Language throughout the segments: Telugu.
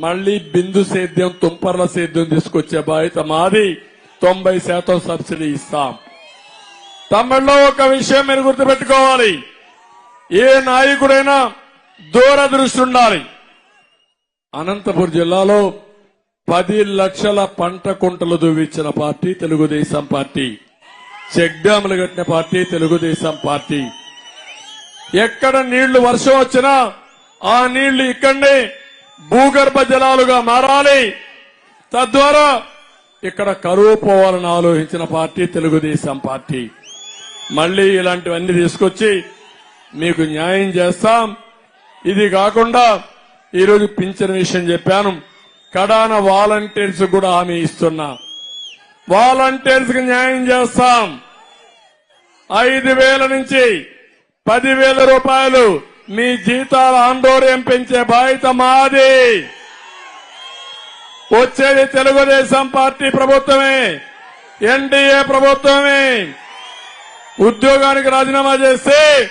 మళ్ళీ బిందు సేద్యం తుంపర్ల సేద్యం తీసుకొచ్చే బాధ్యత మాది. తొంభై శాతం సబ్సిడీ ఇస్తాం. తమిళలో ఒక విషయం మీరు గుర్తుపెట్టుకోవాలి. ఏ నాయకుడైనా దూరదృష్టి ఉండాలి. అనంతపురం జిల్లాలో పది లక్షల పంట కుంటలు దువ్వించిన పార్టీ తెలుగుదేశం పార్టీ. చెక్ డ్యాములు కట్టిన పార్టీ తెలుగుదేశం పార్టీ. ఎక్కడ నీళ్ళు వర్షం వచ్చినా ఆ నీళ్ళు ఇక్కడనే భూగర్భ జలాలుగా మారాలి. తద్వారా ఇక్కడ కరువు పోవాలని ఆలోచించిన పార్టీ తెలుగుదేశం పార్టీ. మళ్ళీ ఇలాంటివన్నీ తీసుకొచ్చి మీకు న్యాయం చేస్తాం. ఇది కాకుండా ఈరోజు పింఛన్ విషయం చెప్పాను. కడాన వాలంటీర్స్ కూడా హామీ ఇస్తున్నా. వాలంటీర్స్కి న్యాయం చేస్తాం. ఐదు వేల నుంచి పదివేల రూపాయలు మీ జీతాల ఆందోళన పెంచే బాధ్యత మాది. వచ్చేది తెలుగుదేశం పార్టీ ప్రభుత్వమే ఎన్డీఏ ప్రభుత్వమే. ఉద్యోగానికి రాజీనామా చేస్తే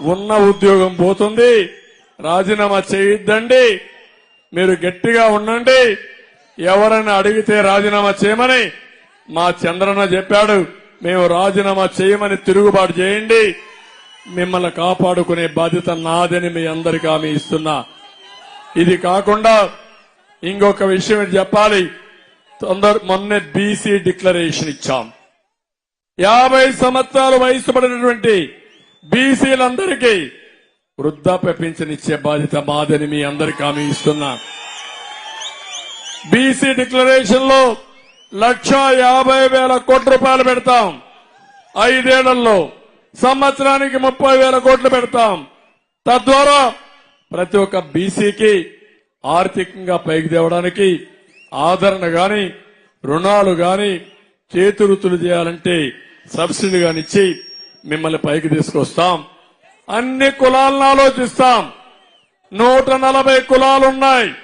ఉన్న ఉద్యోగం పోతుంది. రాజీనామా చేయొద్దండి. మీరు గట్టిగా ఉండండి. ఎవరైనా అడిగితే రాజీనామా చేయమని మా చంద్రన్న చెప్పాడు. మేము రాజీనామా చేయమని తిరుగుబాటు చేయండి. మిమ్మల్ని కాపాడుకునే బాధ్యత నాదని మీ అందరికీ హామీ ఇస్తున్నా. ఇది కాకుండా ఇంకొక విషయం చెప్పాలి? తొందర మొన్నే బీసీ డిక్లరేషన్ ఇచ్చాం. యాభై సంవత్సరాలు వయసు పడినటువంటి బీసీలందరికీ వృద్ధాప్య పింఛన్ ఇచ్చే బాధ్యత మాదని మీ అందరికీ హామీ ఇస్తున్నా. బీసీ డిక్లరేషన్లో లక్ష యాభై వేల కోట్ల రూపాయలు పెడతాం. ఐదేళ్ళలో సంవత్సరానికి ముప్పై వేల కోట్లు పెడతాం. తద్వారా ప్రతి ఒక్క బీసీకి ఆర్థికంగా పైకి తేవడానికి ఆదరణ గాని రుణాలు గాని చేతురుతులు చేయాలంటే సబ్సిడీ గానిచ్చి మిమ్మల్ని పైకి తీసుకొస్తాం. అన్ని కులాలను ఆలోచిస్తాం. నూట నలభై కులాలున్నాయి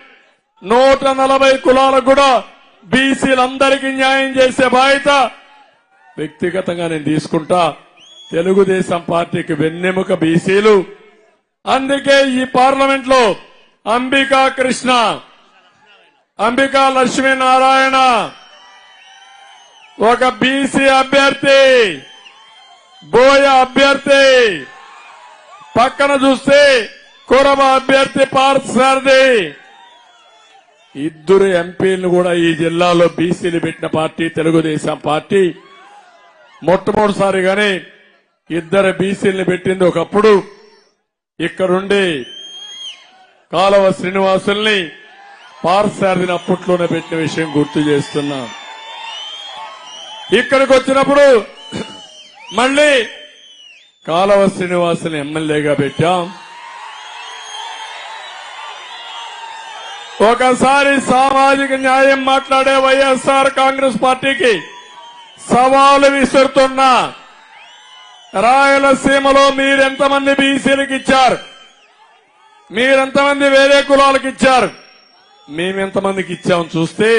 నూట నలభై కులాలకు కూడా బీసీలందరికీ న్యాయం చేసే బాధ్యత వ్యక్తిగతంగా నేను తీసుకుంటా. తెలుగుదేశం పార్టీకి వెన్నెముక బీసీలు. అందుకే ఈ పార్లమెంట్లో అంబికా కృష్ణ అంబికా లక్ష్మీనారాయణ ఒక బీసీ అభ్యర్థి బోయ అభ్యర్థి. పక్కన చూస్తే కురవ అభ్యర్థి పార్థసారథి. ఇద్దరు ఎంపీలను కూడా ఈ జిల్లాలో బీసీలు పెట్టిన పార్టీ తెలుగుదేశం పార్టీ. మొట్టమొదటిసారిగానే ఇద్దరు బీసీల్ని పెట్టింది ఒకప్పుడు. ఇక్కడుండి కాలవ శ్రీనివాసుల్ని పార్సారథిని అప్పట్లోనే పెట్టిన విషయం గుర్తు చేస్తున్నా. ఇక్కడికి వచ్చినప్పుడు మళ్ళీ కాలవ శ్రీనివాసుని ఎమ్మెల్యేగా పెట్టాం. ఒకసారి సామాజిక న్యాయం మాట్లాడే వైఎస్ఆర్ కాంగ్రెస్ పార్టీకి సవాలు విసురుతున్నా. రాయలసీమలో మీరెంతమంది బీసీలకు ఇచ్చారు? మీరెంతమంది వేరే కులాలకు ఇచ్చారు? మేమెంతమందికి ఇచ్చాం చూస్తే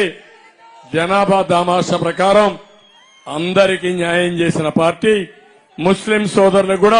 జనాభా దామాష ప్రకారం అందరికీ న్యాయం చేసిన పార్టీ ముస్లిం సోదరులు కూడా